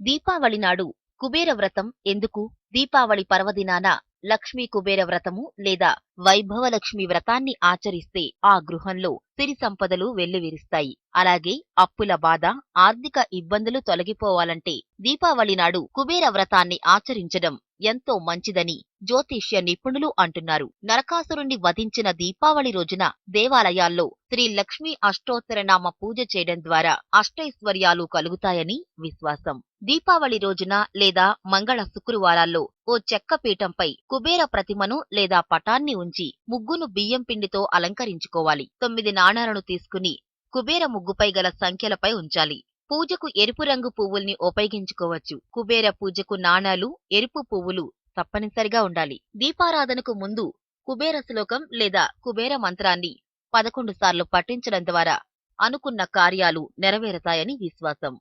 దీపావళి నాడు కుబేర వ్రతం ఎందుకు? దీపావళి పర్వదినాన లక్ష్మీ కుబేర వ్రతము లేదా వైభవలక్ష్మి వ్రతాన్ని ఆచరిస్తే ఆ గృహంలో సిరి సంపదలు వెల్లివిరుస్తాయి. అలాగే అప్పుల బాధ ఆర్థిక ఇబ్బందులు తొలగిపోవాలంటే దీపావళి నాడు కుబేర వ్రతాన్ని ఆచరించడం ఎంతో మంచిదని జ్యోతిష్య నిపుణులు అంటున్నారు. నరకాసురుణ్ణి వధించిన దీపావళి రోజున దేవాలయాల్లో శ్రీ లక్ష్మీ అష్టోత్తరనామ పూజ చేయడం ద్వారా అష్టైశ్వర్యాలు కలుగుతాయని విశ్వాసం. దీపావళి రోజున లేదా మంగళ శుక్రవారాల్లో ఓ చెక్క పీఠంపై కుబేర ప్రతిమను లేదా పటాన్ని ఉంచి ముగ్గును బియ్యం పిండితో అలంకరించుకోవాలి. తొమ్మిది నాణాలను తీసుకుని కుబేర ముగ్గుపై గల సంఖ్యలపై ఉంచాలి. పూజకు ఎరుపు రంగు పువ్వుల్ని ఉపయోగించుకోవచ్చు. కుబేర పూజకు నాణాలు ఎరుపు పువ్వులు తప్పనిసరిగా ఉండాలి. దీపారాధనకు ముందు కుబేర శ్లోకం లేదా కుబేర మంత్రాన్ని పదకొండు సార్లు పఠించడం ద్వారా అనుకున్న కార్యాలు నెరవేరతాయని విశ్వాసం.